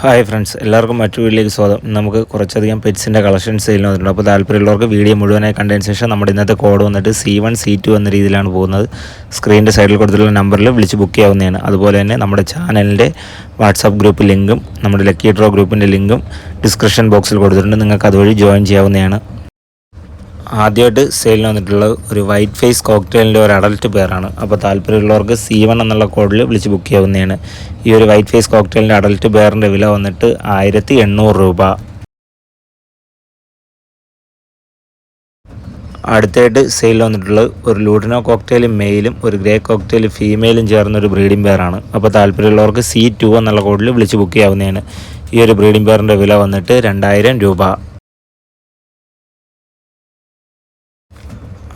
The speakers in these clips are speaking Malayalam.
ഹായ് ഫ്രണ്ട്സ് എല്ലാവർക്കും മറ്റു വീട്ടിലേക്ക് സ്വാഗതം. നമുക്ക് കുറച്ചധികം പെറ്റ്സിന്റെ കളക്ഷൻ സെയിൽ വന്നിട്ടുണ്ട്. അപ്പോൾ താല്പര്യമുള്ളവർക്ക് വീഡിയോ മുഴുവനായി കണ്ടതിന് ശേഷം നമ്മുടെ ഇന്നത്തെ കോഡ് വന്നിട്ട് സി വൺ സി ടു എന്ന രീതിയിലാണ് പോകുന്നത്. സ്ക്രീനിന്റെ സൈഡിൽ കൊടുത്തിട്ടുള്ള നമ്പറിൽ വിളിച്ച് ബുക്ക് ചെയ്യാവുന്നതാണ്. അതുപോലെ തന്നെ നമ്മുടെ ചാനലിന്റെ വാട്സാപ്പ് ഗ്രൂപ്പ് ലിങ്കും നമ്മുടെ ലക്കി ഡ്രോ ഗ്രൂപ്പിന്റെ ലിങ്കും ഡിസ്ക്രിപ്ഷൻ ബോക്സിൽ കൊടുത്തിട്ടുണ്ട്. നിങ്ങൾക്ക് അതുവഴി ജോയിൻ ചെയ്യാവുന്നതാണ്. ആദ്യമായിട്ട് സെയിലിന് വന്നിട്ടുള്ള ഒരു വൈറ്റ് ഫേസ് കോക്ടെയിലിന്റെ ഒരു അഡൽട്ട് പേരാണ് അപ്പോൾ താല്പര്യമുള്ളവർക്ക് സി വൺ എന്നുള്ള കോഡിൽ വിളിച്ച് ബുക്ക് ചെയ്യാവുന്നതാണ്. ഈ ഒരു വൈറ്റ് ഫേസ് കോക്ടെയിലിന്റെ അഡൽട്ട് പേറിന്റെ വില വന്നിട്ട് ആയിരത്തി രൂപ. അടുത്തായിട്ട് സെയിൽ വന്നിട്ടുള്ളത് ഒരു ലൂഡിനോ കോക്ടെയിൽ മെയിലും ഒരു ഗ്രേ കോക്ടെയിൽ ഫീമെയിലും ചേർന്ന ഒരു ബ്രീഡിംഗ് പെയറാണ് അപ്പോൾ താല്പര്യമുള്ളവർക്ക് സി ടു എന്നുള്ള കോഡിൽ വിളിച്ച് ബുക്ക് ചെയ്യാവുന്നതാണ്. ഈ ഒരു ബ്രീഡിംഗ് പെയറിന്റെ വില വന്നിട്ട് രണ്ടായിരം രൂപ.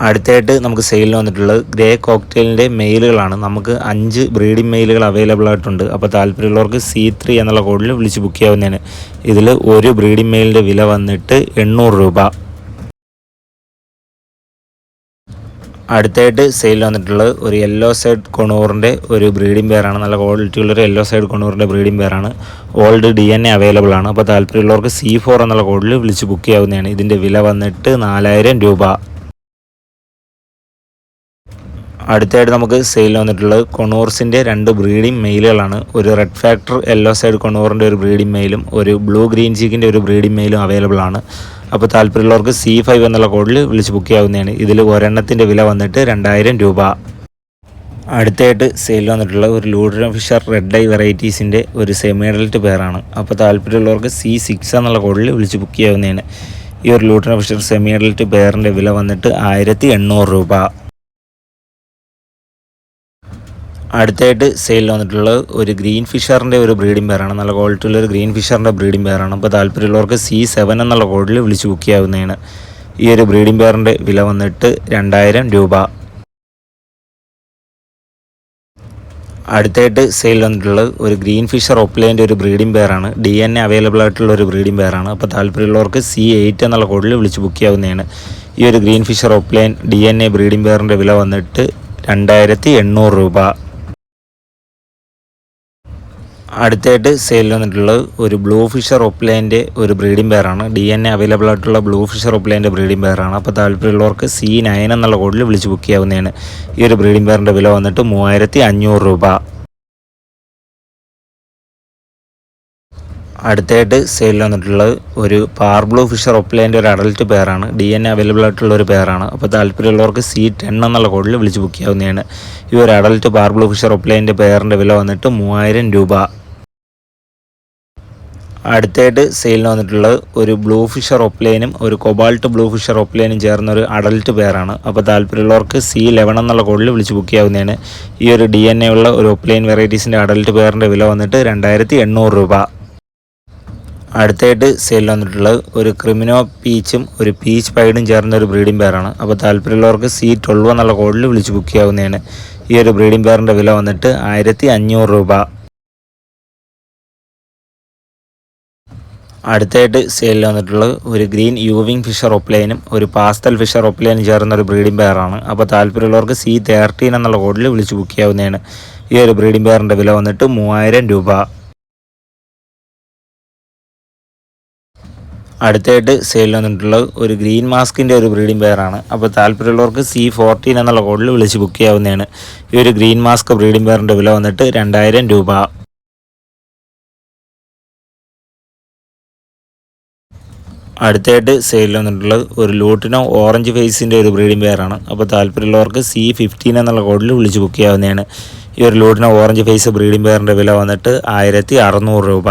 അടുത്തായിട്ട് നമുക്ക് സെയിലിന് വന്നിട്ടുള്ളത് ഗ്രേ കോക്ടെയിലിന്റെ മെയിലുകളാണ് നമുക്ക് അഞ്ച് ബ്രീഡിംഗ് മെയിലുകൾ അവൈലബിൾ ആയിട്ടുണ്ട്. അപ്പോൾ താല്പര്യമുള്ളവർക്ക് സി ത്രീ എന്നുള്ള കോഡിൽ വിളിച്ച് ബുക്ക് ചെയ്യാവുന്നതാണ്. ഇതിൽ ഒരു ബ്രീഡിംഗ് മെയിലിന്റെ വില വന്നിട്ട് എണ്ണൂറ് രൂപ. അടുത്തായിട്ട് സെയിൽ വന്നിട്ടുള്ളത് ഒരു യെല്ലോ സൈഡ് കൊണൂറിന്റെ ഒരു ബ്രീഡിംഗ് പെയറാണ് നല്ല ക്വാളിറ്റിയുള്ള ഒരു യെല്ലോ സൈഡ് കൊണൂറിന്റെ breeding പെയറാണ് old D N A available ആണ്. അപ്പോൾ താല്പര്യമുള്ളവർക്ക് സി ഫോർ എന്നുള്ള കോഡിൽ വിളിച്ച് ബുക്ക് ചെയ്യാവുന്നതാണ്. ഇതിന്റെ വില വന്നിട്ട് നാലായിരം രൂപ. അടുത്തായിട്ട് നമുക്ക് സെയിൽ വന്നിട്ടുള്ളത് കൊണോർസിന്റെ രണ്ട് ബ്രീഡിംഗ് മെയിലുകളാണ് ഒരു റെഡ് ഫാക്ടർ യെല്ലോ സൈഡ് കൊണോറിന്റെ ഒരു ബ്രീഡിംഗ് മെയിലും ഒരു ബ്ലൂ ഗ്രീൻ ചീക്കിന്റെ ഒരു ബ്രീഡിംഗ് മെയിലും അവൈലബിൾ ആണ്. അപ്പോൾ താല്പര്യമുള്ളവർക്ക് സി ഫൈവ് എന്നുള്ള കോഡിൽ വിളിച്ച് ബുക്ക് ചെയ്യാവുന്നതാണ്. ഇതിൽ ഒരെണ്ണത്തിന്റെ വില വന്നിട്ട് രണ്ടായിരം രൂപ. അടുത്തായിട്ട് സെയിൽ വന്നിട്ടുള്ള ഒരു ലൂഡ്രൻ ഫിഷർ റെഡ് ഐ വെറൈറ്റീസിന്റെ ഒരു സെമി അഡൽട്ട് പേരാണ് അപ്പോൾ താല്പര്യമുള്ളവർക്ക് സി സിക്സ് എന്നുള്ള കോഡിൽ വിളിച്ച് ബുക്ക് ചെയ്യാവുന്നതാണ്. ഈ ഒരു ലൂഡ്രൻ ഫിഷർ സെമി അഡൽറ്റ് പേറിന്റെ വില വന്നിട്ട് ആയിരത്തി എണ്ണൂറ് രൂപ. അടുത്തായിട്ട് സെയിൽ വന്നിട്ടുള്ളത് ഒരു ഗ്രീൻ ഫിഷറിന്റെ ഒരു ബ്രീഡിംഗ് പെയറാണ് നല്ല ക്വാളിറ്റിയുള്ള ഒരു ഗ്രീൻ ഫിഷറിന്റെ ബ്രീഡിംഗ് പെയറാണ് അപ്പോൾ താല്പര്യമുള്ളവർക്ക് സി സെവൻ എന്നുള്ള കോഡിൽ വിളിച്ച് ബുക്ക് ചെയ്യാവുന്നതാണ്. ഈ ഒരു ബ്രീഡിംഗ് പെയറിന്റെ വില വന്നിട്ട് രണ്ടായിരം രൂപ. അടുത്തായിട്ട് സെയിൽ വന്നിട്ടുള്ളത് ഒരു ഗ്രീൻ ഫിഷർ ഒപ്ലേന്റെ ഒരു ബ്രീഡിംഗ് പെയറാണ് ഡി എൻ എ അവൈലബിൾ ആയിട്ടുള്ള ഒരു ബ്രീഡിംഗ് പെയറാണ് അപ്പോൾ താല്പര്യമുള്ളവർക്ക് സി എയ്റ്റ് എന്നുള്ള കോഡിൽ വിളിച്ച് ബുക്ക് ചെയ്യാവുന്നതാണ്. ഈ ഒരു green Fischer opaline D N A breeding പെയറിന്റെ വില വന്നിട്ട് രണ്ടായിരത്തി എണ്ണൂറ് രൂപ. അടുത്തായിട്ട് സെയിൽ വന്നിട്ടുള്ളത് ഒരു ബ്ലൂ ഫിഷർ ഒപ്ലൈന്റെ ഒരു ബ്രീഡിംഗ് പെയറാണ് ഡി എൻ എ അവൈലബിൾ ആയിട്ടുള്ള ബ്ലൂ ഫിഷർ ഒപ്ലൈന്റെ ബ്രീഡിംഗ് പെയറാണ് അപ്പോൾ താല്പര്യമുള്ളവർക്ക് സി നയൻ എന്നുള്ള കോഡിൽ വിളിച്ച് ബുക്ക് ചെയ്യാവുന്നതാണ്. ഈ ഒരു ബ്രീഡിംഗ് പെയറിന്റെ വില വന്നിട്ട് മൂവായിരത്തി അഞ്ഞൂറ് രൂപ. അടുത്തായിട്ട് സെയിൽ വന്നിട്ടുള്ളത് ഒരു പാർ ബ്ലൂ ഫിഷർ ഒപ്ലൈന്റെ ഒരു അഡൽട്ട് പെയറാണ് ഡി എൻ അവൈലബിൾ ആയിട്ടുള്ള ഒരു പെയറാണ് അപ്പോൾ താല്പര്യമുള്ളവർക്ക് സി ടെൻ എന്നുള്ള കോഡിൽ വിളിച്ച് ബുക്ക് ചെയ്യാവുന്നതാണ്. ഈ ഒരു അഡൽട്ട് പാർ ബ്ലൂ ഫിഷർ ഒപ്ലൈന്റെ പെയറിന്റെ വില വന്നിട്ട് മൂവായിരം രൂപ. അടുത്തായിട്ട് സെയിലിന് വന്നിട്ടുള്ളത് ഒരു ബ്ലൂ ഫിഷർ ഒപ്ലൈനും ഒരു കൊബാൾട്ട് ബ്ലൂ ഫിഷർ ഒപ്ലൈനും ചേർന്ന ഒരു അഡൽട്ട് പെയറാണ് അപ്പോൾ താല്പര്യമുള്ളവർക്ക് സി ലെവൻ എന്നുള്ള കോഡിൽ വിളിച്ച് ബുക്ക് ചെയ്യാവുന്നതാണ്. ഈ ഒരു ഡി എൻ എ ഉള്ള ഒരു ഒപ്ലൈൻ വെറൈറ്റീസിന്റെ അഡൽട്ട് പെയറിന്റെ വില വന്നിട്ട് രണ്ടായിരത്തി എണ്ണൂറ് രൂപ. അടുത്തായിട്ട് സെയിൽ വന്നിട്ടുള്ളത് ഒരു ക്രിമിനോ പീച്ചും ഒരു പീച്ച് പൈഡും ചേർന്ന ഒരു ബ്രീഡിംഗ് പെയറാണ് അപ്പോൾ താല്പര്യമുള്ളവർക്ക് സി ട്വൽവ് എന്നുള്ള കോഡിൽ വിളിച്ച് ബുക്ക് ചെയ്യാവുന്നതാണ്. ഈ ഒരു ബ്രീഡിംഗ് പെയറിന്റെ വില വന്നിട്ട് ആയിരത്തി രൂപ. അടുത്തായിട്ട് സെയിലിൽ വന്നിട്ടുള്ളത് ഒരു ഗ്രീൻ യൂവിങ് ഫിഷർ ഒപ്ലൈനും ഒരു പാസ്തൽ ഫിഷർ ഒപ്ലൈനും ചേർന്ന ഒരു ബ്രീഡിംഗ് പെയറാണ്. അപ്പോൾ താല്പര്യമുള്ളവർക്ക് സി തേർട്ടീൻ എന്നുള്ള കോഡിൽ വിളിച്ച് ബുക്ക് ചെയ്യാവുന്നതാണ്. ഈ ഒരു ബ്രീഡിംഗ് പെയറിന്റെ വില വന്നിട്ട് മൂവായിരം രൂപ. അടുത്തായിട്ട് സെയിലിൽ വന്നിട്ടുള്ളത് ഒരു ഗ്രീൻ മാസ്കിന്റെ ഒരു ബ്രീഡിംഗ് പെയറാണ്. അപ്പോൾ താല്പര്യമുള്ളവർക്ക് സി ഫോർട്ടീൻ എന്നുള്ള കോഡിൽ വിളിച്ച് ബുക്ക് ചെയ്യാവുന്നതാണ്. ഈ ഒരു ഗ്രീൻ മാസ്ക് ബ്രീഡിംഗ് പെയറിന്റെ വില വന്നിട്ട് രണ്ടായിരം രൂപ. അടുത്തായിട്ട് സെയിലിൽ വന്നിട്ടുള്ളത് ഒരു ലൂട്ടിനോ ഓറഞ്ച് ഫേസിന്റെ ഒരു ബ്രീഡിംഗ് പെയറാണ് അപ്പോൾ താല്പര്യമുള്ളവർക്ക് സി ഫിഫ്റ്റീൻ എന്നുള്ള കോഡിൽ വിളിച്ച് ബുക്ക് ചെയ്യാവുന്നതാണ്. ഈ ഒരു ലൂട്ടിനോ ഓറഞ്ച് ഫേസ് ബ്രീഡിംഗ് പെയറിന്റെ വില വന്നിട്ട് ആയിരത്തി അറുന്നൂറ് രൂപ.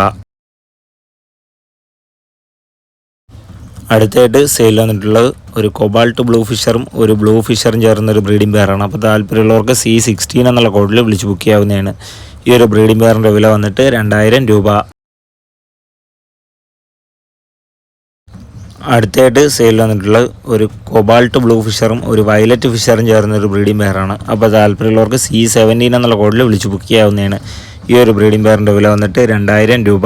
അടുത്തായിട്ട് സെയിൽ വന്നിട്ടുള്ളത് ഒരു കൊബാൾട്ട് ബ്ലൂ ഫിഷറും ഒരു ബ്ലൂ ഫിഷറും ചേർന്ന ഒരു ബ്രീഡിംഗ് പെയറാണ് അപ്പോൾ താല്പര്യമുള്ളവർക്ക് സി സിക്സ്റ്റീൻ എന്നുള്ള കോഡിൽ വിളിച്ച് ബുക്ക് ചെയ്യാവുന്നതാണ്. ഈ ഒരു ബ്രീഡിംഗ് പെയറിന്റെ വില വന്നിട്ട് രണ്ടായിരം രൂപ. അടുത്തായിട്ട് സെയിൽ വന്നിട്ടുള്ളത് ഒരു കൊബാൾട്ട് ബ്ലൂ ഫിഷറും ഒരു വയലറ്റ് ഫിഷറും ചേർന്ന ഒരു ബ്രീഡിംഗ് പെയറാണ് അപ്പോൾ താല്പര്യമുള്ളവർക്ക് സി സെവന്റീൻ എന്നുള്ള കോഡിൽ വിളിച്ച് ബുക്ക് ചെയ്യാവുന്നതാണ്. ഈ ഒരു ബ്രീഡിംഗ് പെയറിന്റെ വില വന്നിട്ട് രണ്ടായിരം രൂപ.